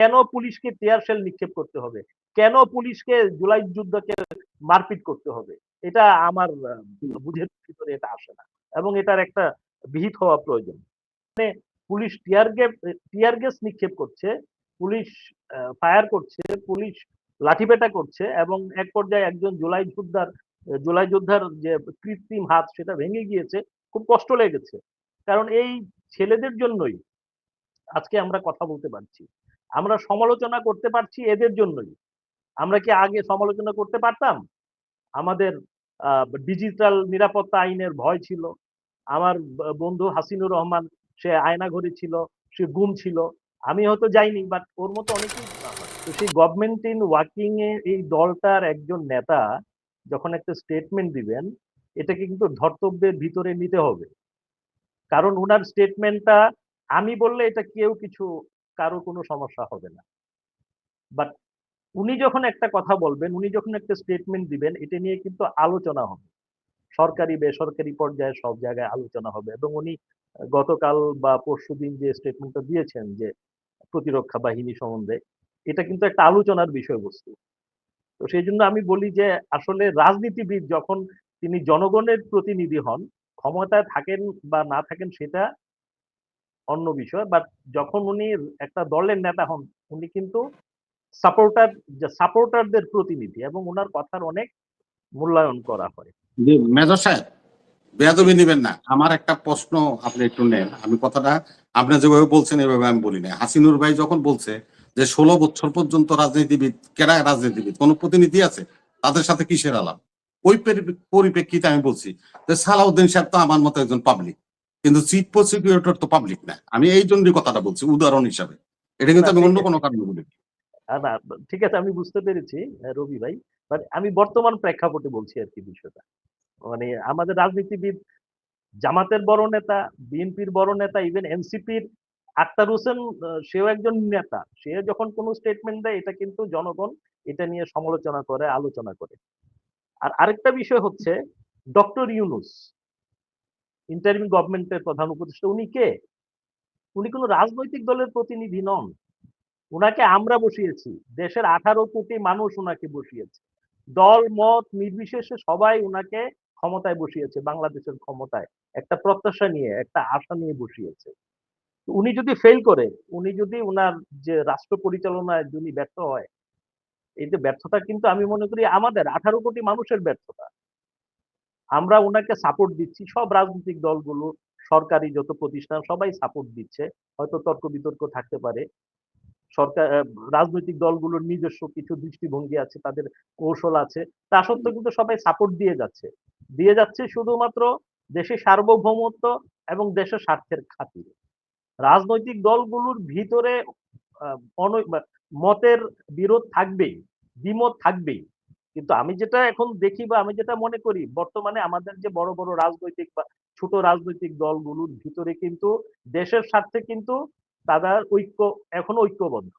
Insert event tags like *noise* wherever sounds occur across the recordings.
কেন পুলিশকে tear shell নিক্ষেপ করতে হবে? কেন পুলিশকে জুলাই যুদ্ধকে মারপিট করতে হবে? এটা আমার বুঝের ভিতরে এটা আসে না এবং এটার একটা বিহিত হওয়া প্রয়োজন। মানে police tear gas tear gas নিক্ষেপ করছে, পুলিশ ফায়ার করছে, পুলিশ লাঠিপেটা করছে এবং এক পর্যায়ে একজন জুলাই যোদ্ধার জুলাই যোদ্ধার যে কৃত্রিম হাত সেটা ভেঙে গিয়েছে, খুব কষ্ট লেগেছে। কারণ এই ছেলেদের জন্যই আজকে আমরা কথা বলতে পারছি। আমরা সমালোচনা করতে পারছি এদের জন্যই। আমরা কি আগে সমালোচনা করতে পারতাম? আমাদের ডিজিটাল নিরাপত্তা আইনের ভয় ছিল। আমার বন্ধু হাসিনুর রহমান, সে আয়নাঘরে ছিল, সে গুম ছিল। আমি হয়তো যাইনি বাট ওর মতো অনেকেই তো সেই গভর্নমেন্ট ইন ওয়ার্কিং এ এই দলটার একজন নেতা যখন একটা স্টেটমেন্ট দিবেন, এটাকে কিন্তু ধর্তব্যের ভিতরে নিতে হবে। কারণ ওনার স্টেটমেন্টটা আমি বললে এটা কেউ কিছু কারও কোনো সমস্যা হবে না। বাট উনি যখন একটা কথা বলবেন, উনি যখন একটা স্টেটমেন্ট দিবেন, এটা নিয়ে কিন্তু আলোচনা হবে। সরকারি, বেসরকারি পর্যায়ে সব জায়গায় আলোচনা হবে এবং উনি গতকাল বা পরশুদিন যে স্টেটমেন্টটা দিয়েছেন যে প্রতিরক্ষা বাহিনী সম্বন্ধে, এটা কিন্তু একটা আলোচনার বিষয়বস্তু। তো সেই জন্য আমি বলি যে আসলে রাজনীতিবিদ যখন তিনি জনগণের প্রতিনিধি হন, ক্ষমতায় থাকেন বা না থাকেন সেটা অন্য বিষয় বাট যখন উনি একটা দলের নেতা হন, উনি কিন্তু সাপোর্টার সাপোর্টারদের প্রতিনিধি এবং ওনার কথার অনেক মূল্যায়ন করা হয়। জি, মেজর সাহেব, বেয়াদবি নেবেন না। আমার একটা প্রশ্ন আপনি একটু নেন। আমি কথাটা আপনি যেভাবে বলছেন, এভাবে আমি বলি না হাসিনুর ভাই যখন বলছে যে ষোলো বছর পর্যন্ত রাজনীতিবিদ, কেরা রাজনীতিবিদ? কোন প্রতিনিধি আছে? তাদের সাথে কিসের আলাপ? ওই পরিপ্রেক্ষিতে আমি বলছি যে সালাউদ্দিন সাহেব তো আমার মতো একজন পাবলিক কিন্তু চিফ প্রসিকিউটর তো পাবলিক না। আমি এই জন্যই কথাটা বলছি উদাহরণ হিসাবে। এটা কিন্তু আমি অন্য কোনো কারণে বলি না ঠিক আছে আমি বুঝতে পেরেছি আহ, রবি ভাই। বাট আমি বর্তমান প্রেক্ষাপটে বলছি আর কি বিষয়টা। মানে আমাদের রাজনীতিবিদ জামাতের বড় নেতা বিএনপির বড় নেতা ইভেন এনসিপির আক্তার হোসেন সেও একজন নেতা। সে যখন কোনো স্টেটমেন্ট দেয় এটা কিন্তু জনগণ এটা নিয়ে সমালোচনা করে আলোচনা করে। আর আরেকটা বিষয় হচ্ছে ডক্টর ইউনুস। ইন্টারিম গভর্নমেন্টের প্রধান উপদেষ্টা, উনি কে? উনি কোনো রাজনৈতিক দলের প্রতিনিধি নন। উনাকে আমরা বসিয়েছি। দেশের আঠারো কোটি মানুষ উনাকে বসিয়েছে। দল, মত নির্বিশেষে সবাই উনাকে ক্ষমতায় বসিয়েছে, বাংলাদেশের ক্ষমতায়। একটা প্রত্যাশা নিয়ে, একটা আশা নিয়ে বসিয়েছে। উনি যদি ফেল করে, উনি যদি উনার যে রাষ্ট্র পরিচালনায় যিনি ব্যর্থ হয়, এই যে ব্যর্থতা কিন্তু আমি মনে করি আমাদের, আঠারো কোটি মানুষের ব্যর্থতা। আমরা ওনাকে সাপোর্ট দিচ্ছি, সব রাজনৈতিক দলগুলো, সরকারি যত প্রতিষ্ঠান, সবাই সাপোর্ট দিচ্ছে। হয়তো তর্ক বিতর্ক থাকতে পারে। সরকার রাজনৈতিক দলগুলোর নিজস্ব কিছু দৃষ্টিভঙ্গি আছে, তাদের কৌশল আছে। তা সত্ত্বেও কিন্তু সবাই সাপোর্ট দিয়ে যাচ্ছে। দিয়ে যাচ্ছে শুধুমাত্র দেশের সার্বভৌমত্ব এবং দেশের স্বার্থের খাতিরে। রাজনৈতিক দলগুলোর ভিতরে মতের বিরোধ থাকবেই, দ্বিমত থাকবেই। কিন্তু আমি যেটা এখন দেখি বা আমি যেটা মনে করি বর্তমানে আমাদের যে বড় বড় রাজনৈতিক বা ছোট রাজনৈতিক দলগুলোর ভিতরে কিন্তু দেশের স্বার্থে কিন্তু তারা ঐক্য এখন ঐক্যবদ্ধ।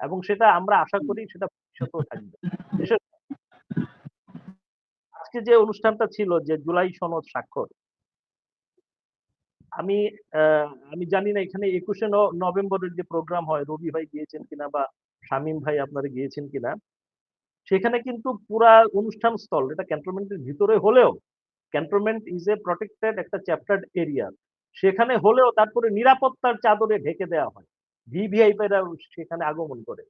এবং সেটা আমরা আশা করি সেটা ভবিষ্যতেও থাকবে। দেশের *laughs* আজকে যে অনুষ্ঠানটা ছিল যে জুলাই সনদ স্বাক্ষর আমি আহ, আমি জানি না এখানে একুশে নভেম্বরের যে প্রোগ্রাম হয় রবি ভাই গিয়েছেন কিনা বা শামীম ভাই আপনারা গিয়েছেন কিনা সেখানে কিন্তু পুরা অনুষ্ঠান স্থল এটা ক্যান্টনমেন্টের ভিতরে হলেও ক্যান্টনমেন্ট ইজ এ প্রটেক্টেড একটা চ্যাপ্টার এরিয়া সেখানে হলেও তারপরে নিরাপত্তার চাদরে ঢেকে দেওয়া হয় ভিভিআইপিরা সেখানে আগমন করে।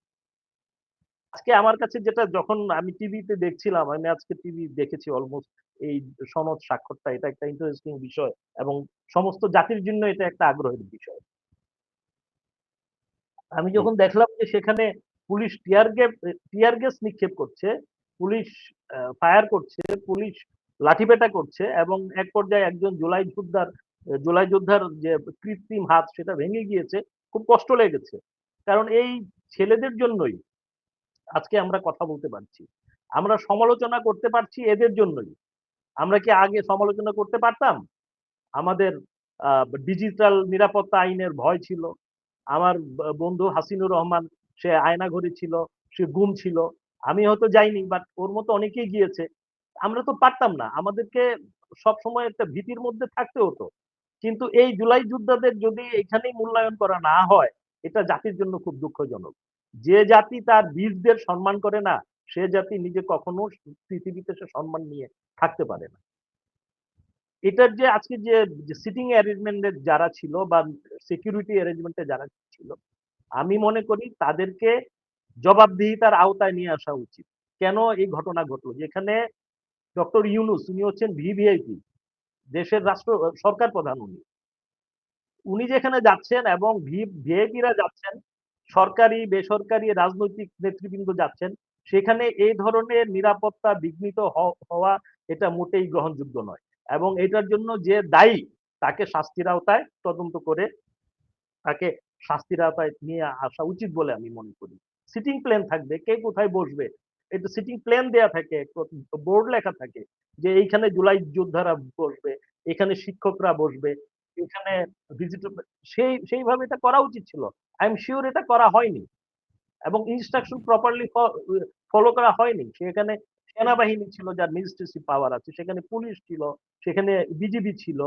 আজকে আমার কাছে যেটা যখন আমি টিভিতে দেখছিলাম আমি আজকে টিভি দেখেছি অলমোস্ট এই সনদ স্বাক্ষরটা এটা একটা ইন্টারেস্টিং বিষয় এবং সমস্ত জাতির জন্য এটা একটা আগ্রহের বিষয়। আমি যখন দেখলাম যে সেখানে police tear gas tear gas নিক্ষেপ করছে, পুলিশ ফায়ার করছে, পুলিশ লাঠিপেটা করছে এবং এক পর্যায়ে একজন জুলাই যোদ্ধার জুলাই যোদ্ধার যে কৃত্রিম হাত সেটা ভেঙে গিয়েছে, খুব কষ্ট লেগেছে। কারণ এই ছেলেদের জন্যই আজকে আমরা কথা বলতে পারছি। আমরা সমালোচনা করতে পারছি এদের জন্যই। আমরা কি আগে সমালোচনা করতে পারতাম? আমাদের ডিজিটাল নিরাপত্তা আইনের ভয় ছিল। আমার বন্ধু হাসিনুর রহমান সে আয়নাঘরে ছিল, সে গুম ছিল। আমি হয়তো যাইনি বাট ওর মতো অনেকেই গিয়েছে। আমরা তো পারতাম না। আমাদেরকে সব সময় একটা ভীতির মধ্যে থাকতে হতো। কিন্তু এই জুলাই যোদ্ধাদের যদি এখানেই মূল্যায়ন করা না হয়, এটা জাতির জন্য খুব দুঃখজনক। যে জাতি তার বীরদের সম্মান করে না, সে জাতি নিজে কখনো পৃথিবীতে সে সম্মান নিয়ে থাকতে পারে না। এটার যে আজকে যে সিটিং অ্যারেঞ্জমেন্টের যারা ছিল বা সিকিউরিটি অ্যারেঞ্জমেন্টে যারা ছিল আমি মনে করি তাদেরকে জবাবদিহিতার আওতায় নিয়ে আসা উচিত। কেন এই ঘটনা ঘটলো? যেখানে ডক্টর ইউনুস, উনি হচ্ছেন ভিভিআইপি দেশের রাষ্ট্র সরকার প্রধান উনি। উনি যেখানে যাচ্ছেন এবং ভিআইপিরা যাচ্ছেন, সরকারি, বেসরকারি রাজনৈতিক নেতৃবৃন্দ যাচ্ছেন, সেখানে এই ধরনের নিরাপত্তা বিঘ্নিত হওয়া এটা মোটেই গ্রহণযোগ্য নয়। এবং এটার জন্য যে দায়ী, তাকে শাস্তির আওতায় তদন্ত করে তাকে শাস্তির আওতায় নিয়ে আসা উচিত বলে আমি মনে করি। সিটিং প্ল্যান থাকবে, কে কোথায় বসবে? এটা সিটিং প্ল্যান দেয়া থাকে বোর্ড লেখা থাকে যে এইখানে জুলাই যোদ্ধারা বসবে, এখানে শিক্ষকরা বসবে, এখানে ভিজিটর সেই, সেইভাবে এটা করা উচিত ছিল। আই এম শিওর এটা করা হয়নি এবং ইনস্ট্রাকশন প্রপারলি ফলো করা হয়নি। সেখানে সেনাবাহিনী ছিল, যার মিনিস্ট্রেসি পাওয়ার আছে, সেখানে পুলিশ ছিল, সেখানে বিজিবি ছিল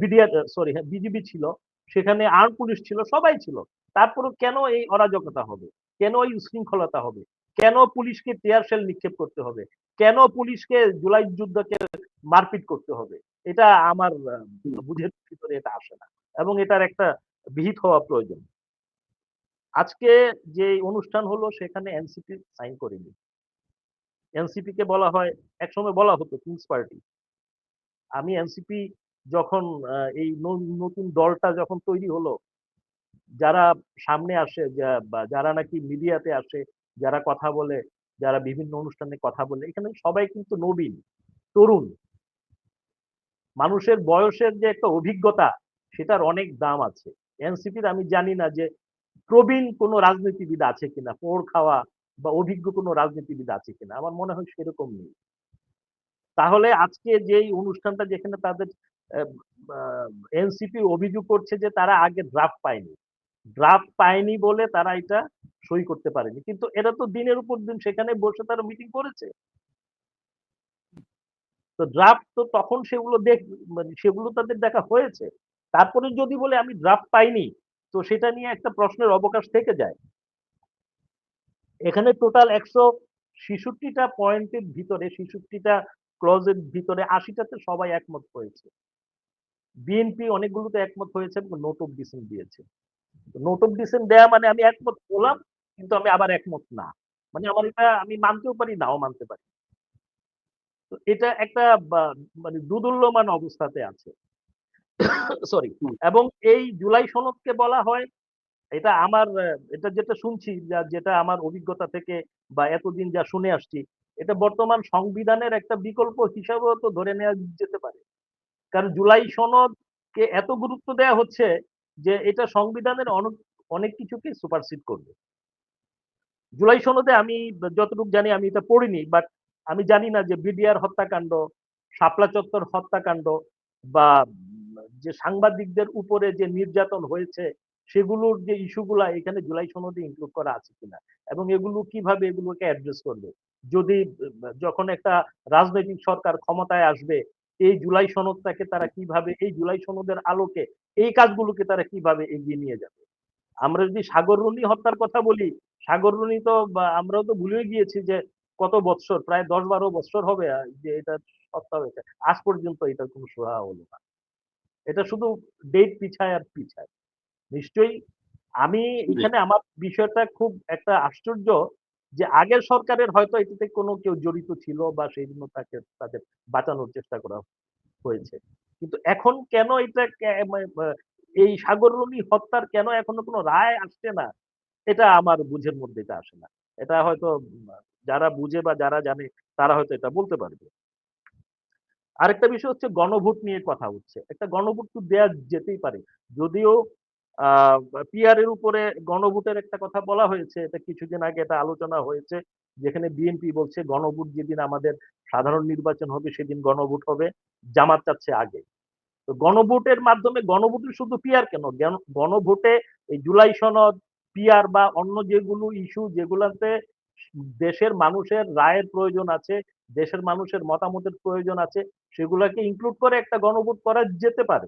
বিডিআর সরি হ্যাঁ বিজিবি ছিল, সেখানে আর্ম পুলিশ ছিল, সবাই ছিল। তারপরে কেন এই অরাজকতা হবে? কেন এই উশৃঙ্খলতা হবে? কেন পুলিশকে টিয়ার সেল নিক্ষেপ করতে হবে? কেন পুলিশকে জুলাই যুদ্ধকে মারপিট করতে হবে? এটা আমার বুঝের ভিতরে এটা আসে না, এবং এটার একটা বিহিত হওয়া প্রয়োজন। আজকে যে অনুষ্ঠান হলো, সেখানে এনসিপি সাইন করেনি। এনসিপি কে বলা হয়, একসময় বলা হতো কিংস পার্টি আমি এনসিপি যখন এই নতুন দলটা যখন তৈরি হলো, যারা সামনে আসে যারা নাকি মিডিয়াতে আসে, যারা কথা বলে, যারা বিভিন্ন অনুষ্ঠানে কথা বলে, এখানে সবাই কিন্তু নবীন, তরুণ। মানুষের বয়সের যে একটা অভিজ্ঞতা, সেটার অনেক দাম আছে। এনসিপির আমি জানি না যে প্রবীণ কোনো রাজনীতিবিদ আছে কিনা, পোড় খাওয়া বা অভিজ্ঞ কোনো রাজনীতিবিদ আছে কিনা, আমার মনে হয় সেরকম নেই। তাহলে আজকে যেই অনুষ্ঠানটা যেখানে তাদের এনসিপি অভিযোগ করছে যে তারা আগে ড্রাফট পায়নি। ড্রাফট পায়নি বলে তারা এটা সই করতে পারেনি। কিন্তু এরা তো দিনের উপর দিন সেখানে বসে তারা মিটিং করেছে। তো ড্রাফট তো তখন সেগুলো দেখ মানে সেগুলো তাদের দেখা হয়েছে। তারপরে যদি বলে আমি ড্রাফট পাইনি, তো সেটা নিয়ে একটা প্রশ্নের অবকাশ থেকে যায়। এখানে টোটাল একশো ছিষট্টিটা পয়েন্টের ভিতরে, ছিষট্টিটা ক্লজের ভিতরে আশিটাতে সবাই একমত হয়েছে। বিএনপি অনেকগুলোতে একমত হয়েছে এবং নোট অফ ডিসেন্ট দিয়েছে। নোট অফ ডিসেন্ট দেয়া মানে আমি একমত হলাম কিন্তু আমি আবার একমত না। মানে আমার এটা আমি মানতেও পারি নাও মানতে পারি। তো এটা একটা মানে দুদুল্যমান অবস্থাতে আছে। সরি এবং এই জুলাই সনদকে বলা হয় এটা আমার এটা যেটা শুনছি যা যেটা আমার অভিজ্ঞতা থেকে বা এতদিন যা শুনে আসছি এটা বর্তমান সংবিধানের একটা বিকল্প হিসাবেও তো ধরে নেওয়া যেতে পারে। কারণ জুলাই সনদকে এত গুরুত্ব দেওয়া হচ্ছে যে এটা সংবিধানের অনেক অনেক কিছুকে সুপারসিড করবে। জুলাই সনদে আমি যতটুকু জানি আমি এটা পড়িনি বাট আমি জানি না যে বিডিআর হত্যাকাণ্ড, শাপলা চত্বর হত্যাকাণ্ড বা যে সাংবাদিকদের উপরে যে নির্যাতন হয়েছে, সেগুলোর যে ইস্যুগুলা এখানে জুলাই সনদে ইনক্লুড করা আছে কিনা এবং এগুলো কীভাবে এগুলোকে অ্যাড্রেস করবে? যদি যখন একটা রাজনৈতিক সরকার ক্ষমতায় আসবে এই জুলাই সনদটাকে তারা কীভাবে এই জুলাই সনদের আলোকে এই কাজগুলোকে তারা কীভাবে এগিয়ে নিয়ে যাবে? আমরা যদি সাগররুনি হত্যার কথা বলি সাগররুনি তো আমরাও তো ভুলে গিয়েছি যে কত বৎসর প্রায় দশ বারো বৎসর হবে যে এটা হত্যা হয়েছে। আজ পর্যন্ত এটা কোনো সুরাহা হলো না। এটা শুধু ডেট পিছায় আর পিছায়। নিশ্চয়ই আমি এখানে আমার বিষয়টা খুব একটা আশ্চর্য যে আগের সরকারের হয়তো এটাতে কোনো কেউ জড়িত ছিল বা সেই জন্য তাকে তাদের বাঁচানোর চেষ্টা করা হয়েছে। কিন্তু এখন কেন এটা এই সাগররুনি হত্যার কেন এখনও কোনো রায় আসছে না? এটা আমার বুঝের মধ্যে এটা আসে না। এটা হয়তো যারা বুঝে বা যারা জানে তারা হয়তো এটা বলতে পারবে। আরেকটা বিষয় হচ্ছে গণভোট নিয়ে কথা হচ্ছে। একটা গণভোট তো দেয়া যেতেই পারে। যদিও পিআর এর উপরে গণভোটের একটা কথা বলা হয়েছে, এটা কিছুদিন আগে এটা আলোচনা হয়েছে, যেখানে বিএনপি বলছে গণভোট যেদিন আমাদের সাধারণ নির্বাচন হবে সেদিন গণভোট হবে, জামাত চাচ্ছে আগে। তো গণভোটের মাধ্যমে, গণভোটে শুধু পিআর কেন? গণ- গণভোটে এই জুলাই সনদ পিআর বা অন্য যেগুলো ইস্যু যেগুলাতে দেশের মানুষের রায়ের প্রয়োজন আছে, দেশের মানুষের মতামতের প্রয়োজন আছে, সেগুলাকে ইনক্লুড করে একটা গণভোট করা যেতে পারে।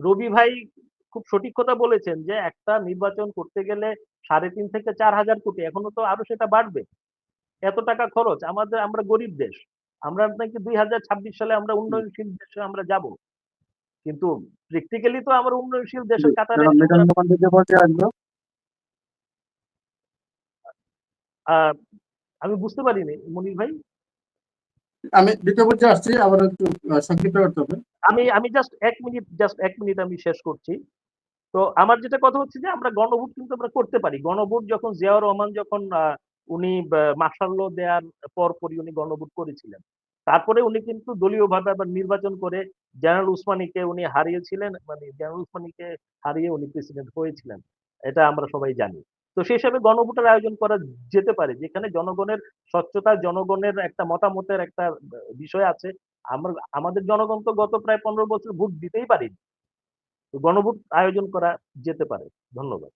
রবি ভাই খুব সঠিক কথা বলেছেন যে একটা নির্বাচন করতে গেলে সাড়ে তিন থেকে চার হাজার কোটি এখনও তো আরও সেটা বাড়বে। এত টাকা খরচ আমাদের আমরা গরিব দেশ। আমরা নাকি দুই হাজার ছাব্বিশ সালে আমরা উন্নয়নশীল দেশে আমরা যাব। কিন্তু প্র্যাকটিক্যালি তো আমরা উন্নয়নশীল দেশের কাতারে আমি বুঝতে পারিনি মনির ভাই। আমি দ্বিতীয় পর্যায়ে আসছি আবার একটু সংক্ষিপ্ত করতে হবে। আমি আমি জাস্ট এক মিনিট জাস্ট এক মিনিট আমি শেষ করছি। তো আমার যেটা কথা হচ্ছে যে, আমরা গণভোট কিন্তু আমরা করতে পারি। গণভোট যখন জিয়াউর রহমান যখন উনি মার্শাল দেওয়ার পরপরই উনি গণভোট করেছিলেন। তারপরে উনি কিন্তু দলীয়ভাবে আবার নির্বাচন করে জেনারেল উসমানীকে উনি হারিয়েছিলেন মানে জেনারেল উসমানীকে হারিয়ে উনি প্রেসিডেন্ট হয়েছিলেন। এটা আমরা সবাই জানি। তো সেই হিসাবে গণভোটের আয়োজন করা যেতে পারে, যেখানে জনগণের স্বচ্ছতা, জনগণের একটা মতামতের একটা বিষয় আছে। আমরা, আমাদের জনগণ তো গত প্রায় পনেরো বছর ভোট দিতেই পারেনি। গণভোট আয়োজন করা যেতে পারে। ধন্যবাদ।